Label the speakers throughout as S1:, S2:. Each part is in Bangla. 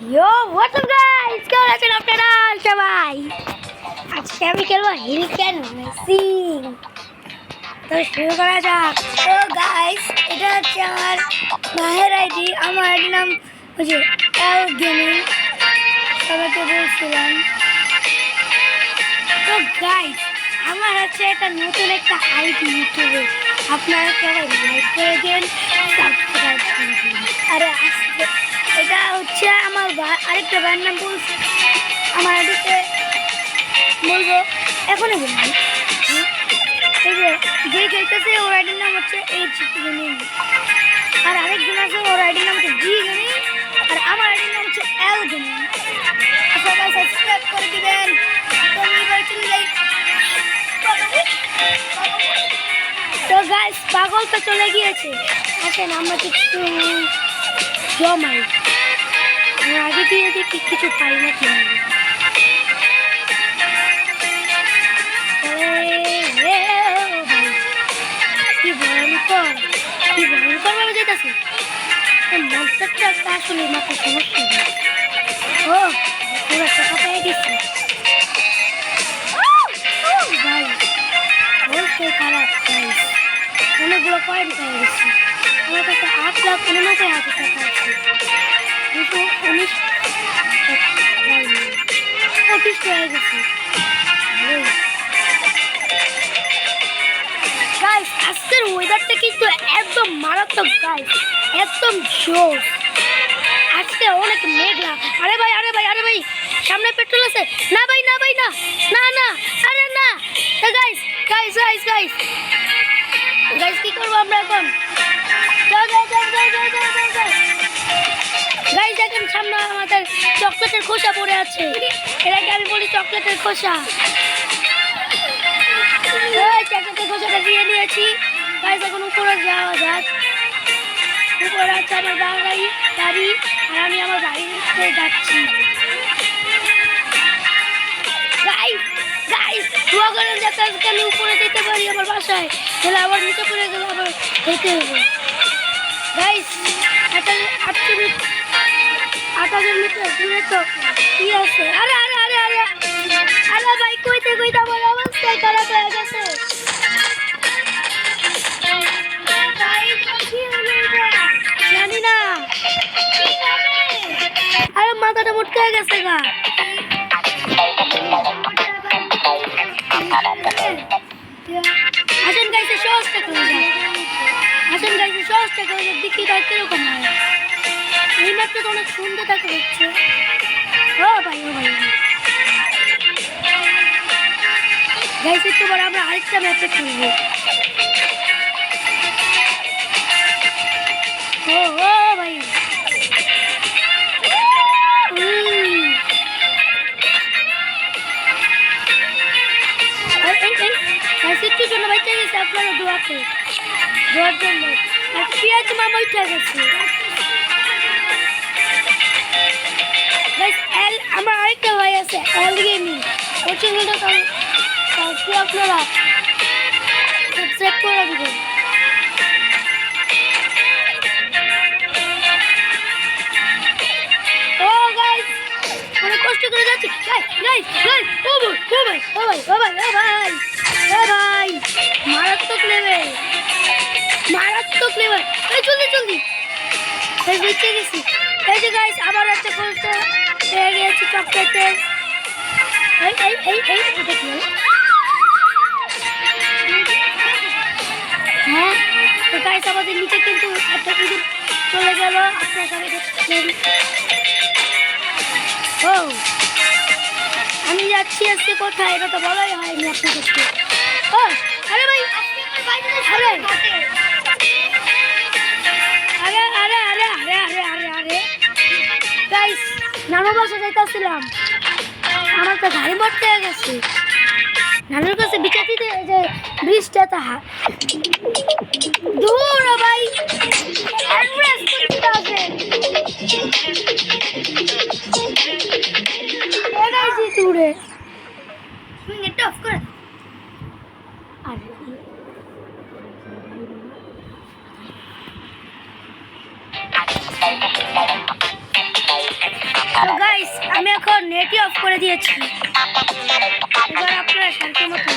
S1: ইয়ো হোয়াটসঅ্যাপ গাইস কেমন আছেন আপনারা সবাই। আজকে আমি খেলব হিল ক্যান মেসিং তো শুরু করা যাক। তো গাইস এটা হচ্ছে আমার মাহের আইডি আমার নাম হচ্ছে এল গেমিং সবাইকে বলছিলাম তো গাইস আমার হচ্ছে একটা নতুন একটা আইডি ইউটিউবে। আপনারা সবাই লাইক করে দিন সাবস্ক্রাইব করে দিন। আরে এটা হচ্ছে আরেকটা ভাইয়ের নাম বলছি। আমার আইডিতে বলব এখনই বলব? এই যে যে খেলতেছে, ওর আইডির নাম হচ্ছে এইচ গেমিং আর আরেকজন আছে, ওর আইডির নাম হচ্ছে জি গেমিং আর আমার আইডির নাম হচ্ছে এল গেমিং সবাই সাবস্ক্রাইব করে দিবেন। তো গাইস পাগল তো চলে গিয়েছে। আসেন আমরা কিছু জমাই আমরা আগে দিয়ে দেখি কিছু পাই না কি কি ভয়ঙ্কর কি ভয়ঙ্কর ভাবে যেতেছে। মনস্টারটা আসলে মাত্র সমস্যা। ও পুরো টাকা পেয়ে গেছি ভাই, বলতে খারাপ গাইস অনেকগুলো পয়েন্ট পেয়ে গেছি। আমার কাছে আট লাখ উননব্বই হাজার টাকা আছে। দুশো উনিশ আজকের ওয়েদারটা কিন্তু একদম মারাত্মক গাইস একদম জোস আজকে অনেক মেঘলা। আরে ভাই আরে ভাই আরে ভাই, সামনে পেট্রোল আছে। না ভাই না ভাই, না না না, আরে না। Guys guys guys guys guys কি করব আমরা এখন? যাও যাও যাও যাও যাও যাও যাও গাইস দেখেন সামনে আমাদের চকলেটের খোসা পড়ে আছে। আগে আমি বলি চকলেটের খোসা। চকলেটের খোসাটা দিয়ে নিয়েছি। গাইস এখন উপরে যাওয়া যাক। উপরে আছে আমার বাড়ি বাড়ি আর আমি আমার বাড়িতে যাচ্ছি। দোয়া করেন যাতে আজকে উপরে যেতে পারি আমার বাসায়। তাহলে আবার নিচে পড়ে গেলে আবার যেতে হবে। গাইস একটা মিনিট আট হাজার দূরে তো কি আছে? আরে আরে আরে আরে আরে ভাই, কইতে কইতে আমার অবস্থায় খারাপ হয়ে গেছে। জানি না। আরে, মাথাটা মোটকে গেছে গা। আসেন, গাইছে, সহজটা করে আসেন, গাইছে, সহজটা করে দেখি গাছ কীরকম হয়? এই ম্যাপটা তো সুন্দর দেখা যাচ্ছে ও ভাই ভাই। গাইস একটু পরে আমরা আরেকটা ম্যাপে খেলব। ও ও ভাই। বাইতে গেছে আপনারা দোয়াতে। দোয়ার জন্য। আর পেঁয়াজ মামা উঠে গেছে। অল গেমিং ওর চ্যানেলটা আপনারা সাবস্ক্রাইব করে দেবেন। কষ্ট করে মারাত্মক মারাত্মক গেছি। গাইস আবার একটা কষ্ট পেয়ে গেছি এই এই এই এই, এটা কি? হ্যাঁ তো গাইস আমাদের নিচে কিন্তু একটা ইঁদুর চলে গেল। আপনার সবাই দেখছেন ও, আমি যাচ্ছি আজকে কোথায়? এটা তো বলাই হয়নি আপনাদেরকে। ও, আরে ভাই, আরে আরে আরে আরে আরে আরে আরে গাইস বাসা যাইতেছিলাম। আমার তো গাড়ি মরতে হয়ে গেছে। নানুর কাছে বিচার দিতে যে ব্রিজটা তাহা দূর ভাই। দূরে। নেটটা অফ করে নেটই অফ করে দিয়েছি। এবার আপনারা শান্তি মতো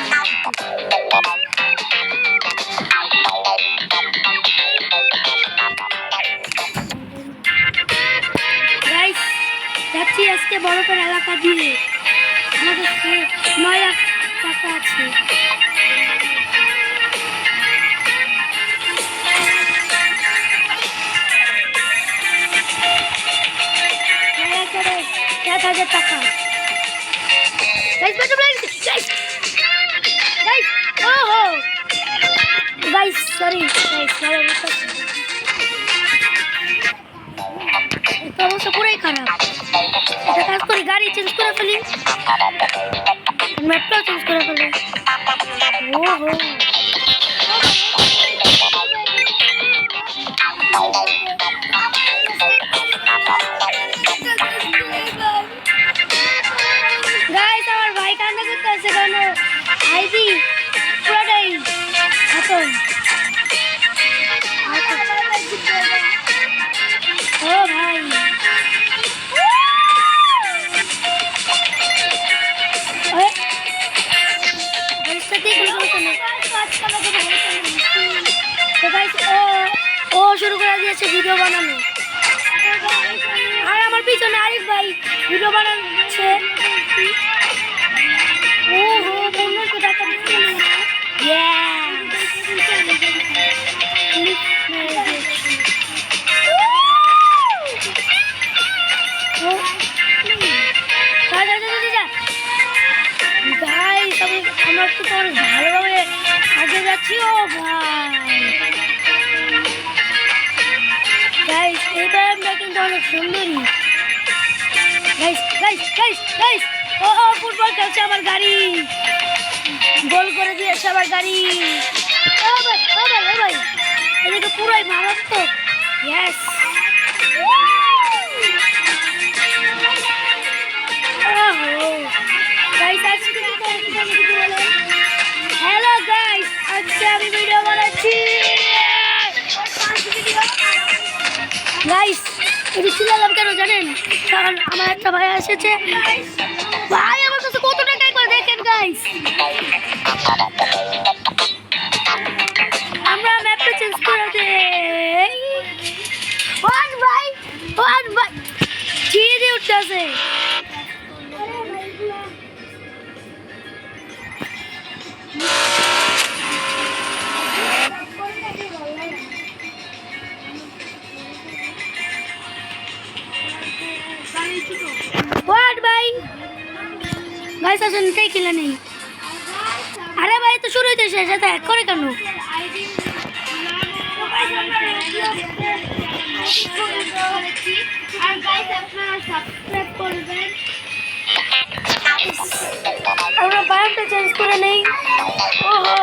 S1: যাচ্ছি আজকে বরফের এলাকা দিয়ে। আমাদের নয় টাকা আছে। এক হাজার টাকা গাইস বেটা গাইস গাইস ওহো গাইস সরি গাইস সরি অবস্থা পুরাই খারাপ একটা কাজ করি গাড়ি চেঞ্জ করে ফেলি ম্যাপটা চেঞ্জ করে ফেলি ও হো ও শুরু করে দিয়েছে ভিডিও বানানো। আর আমার পিছনে আরিফ ভাই ভিডিও বানাচ্ছে। গাইস এই ব্যায়ামটা কিন্তু অনেক সুন্দরী গাইস গাইস গাইস গাইস ও ও ফুটবল খেলছে আমার গাড়ি গোল করে দিয়েছে আমার গাড়ি ও ভাই ও ভাই ও ভাই এদিকে পুরাই মারাত্মক ইয়েস গাইস আজকে আজকে আমি ভিডিও বানাচ্ছি। গাইস এটি ছিলাম কেন জানেন? কারণ আমার একটা ভাই এসেছে। ভাই, আমার কাছে কত টাকায় করে দেখেন গাইস আমরা ম্যাপটা চেঞ্জ করে দেই। ওয়ান ভাই ওয়ান ভাই চিড়ে উঠতেছে। তাই খেলে নেই? আরে ভাই তো শুরু হইতে শেষ এটা এক করে কেন?
S2: আর গাইস আপনারা সাবস্ক্রাইব করবেন
S1: আমরা বায়োটা চেঞ্জ করে নেই। ওহো।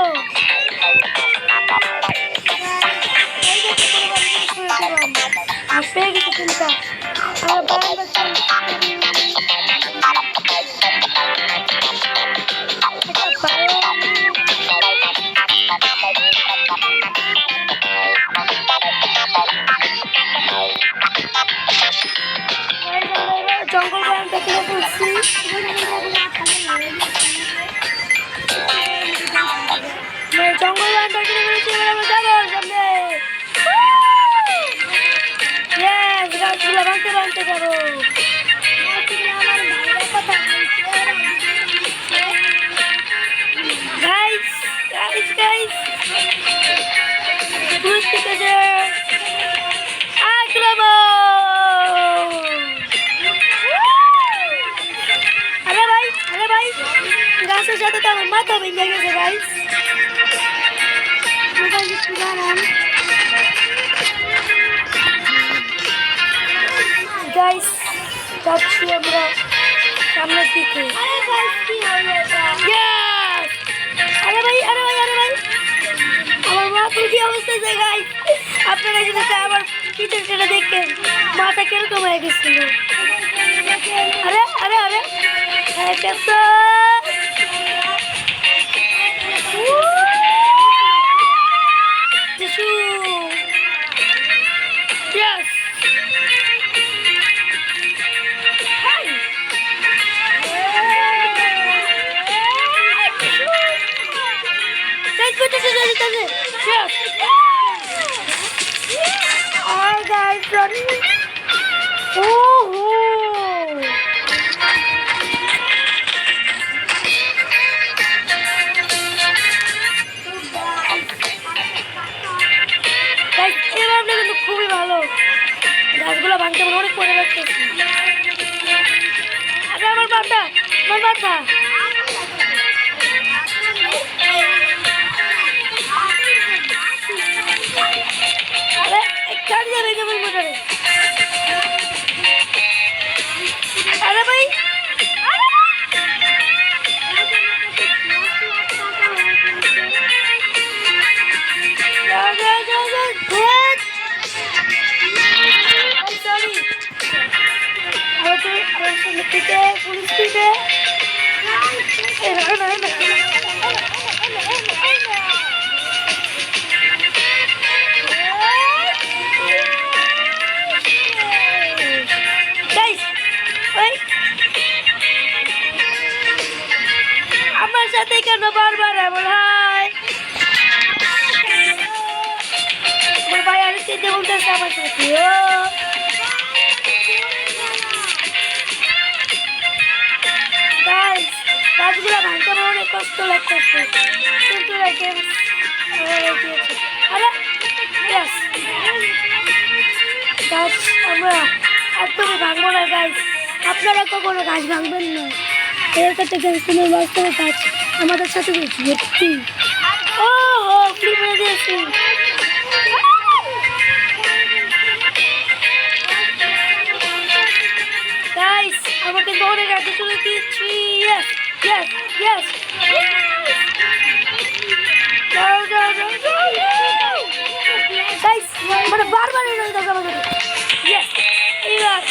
S1: জঙ্গল বায়ামটা কিনে ফেলছি মানে জঙ্গল বায়ামটা কিনে ফেলেছি এবার আমরা যাব সামনে Yes, গাছগুলো ভাঙতে ভাঙতে যাব Guys, guys, guys. দূর থেকে যে সাথে তো আমার মাথা ভেঙে গেছে গাইস গাইস যাচ্ছি আমরা সামনের দিকে Yes! আরে ভাই আরে ভাই আরে ভাই আমার মাথার কি অবস্থা হয়েছে গাইস আপনারা যদি তা আমার পিছন সেটা দেখেন মাথা কীরকম হয়ে গেছিল আরে আরে আরে আরে Guys, এই রাউন্ডটা কিন্তু খুবই ভালো গাছগুলো ভাঙতে অনেক পরে রাখতেছি আরে আমার মাথা আমার মাথা আমার সাথে কেন বারবার এমন হয়? আমার ভাই আর চিনতে বলতেছে আমার সাথে? গাছগুলো ভাঙতে আমার অনেক কষ্ট লাগতেছে। কিন্তু আরে গাছ আমরা একদমই ভাঙবো না গাছ আপনারা কখনো গাছ ভাঙবেন না। এর কাছে কোনো গাছ আমাদের সাথে ও ও ফ্রি মেরে দিয়েছি আমাকে দৌড়ে গাড়ি চলে দিচ্ছি ইয়েস ইয়েস ইয়েস যাও যাও যাও যাও গাইস মানে বারবার এনে দাও আমাকে ইয়েস এইবার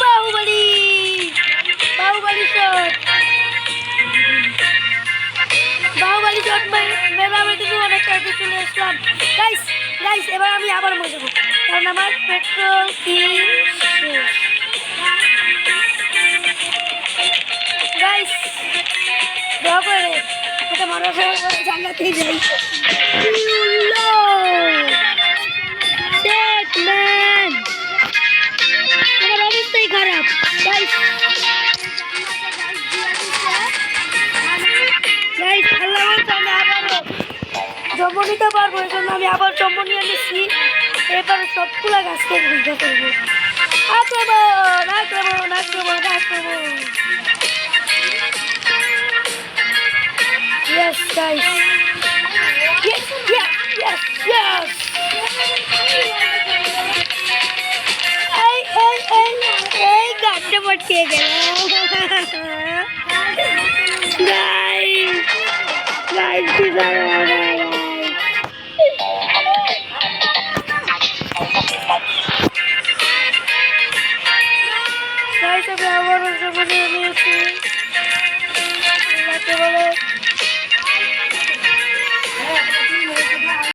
S1: বাহুবলি। বাহুবলি শট। বাহুবলি শট মেরে আমি কিন্তু অনেক কাছে চলে আসলাম। গাইস গাইস এবার আমি আবার মরে যাব কারণ আমার পেট্রোল কি গাইস দয়া করে এটা মানুষের জানলাতেই যাই! আমার অবস্থাই খারাপ জন্ম নিতে পারব এই জন্য আমি আবার জন্ম নিয়ে নিচ্ছি এবারে সবগুলা গাছকে বুঝতে করব আক্রমণ আক্রমণ আক্রমণ আক্রমণ Yes, guys. Yes, yes, yes, yes. কাটতে পটকে গেল গাইস আমি আবার সবাই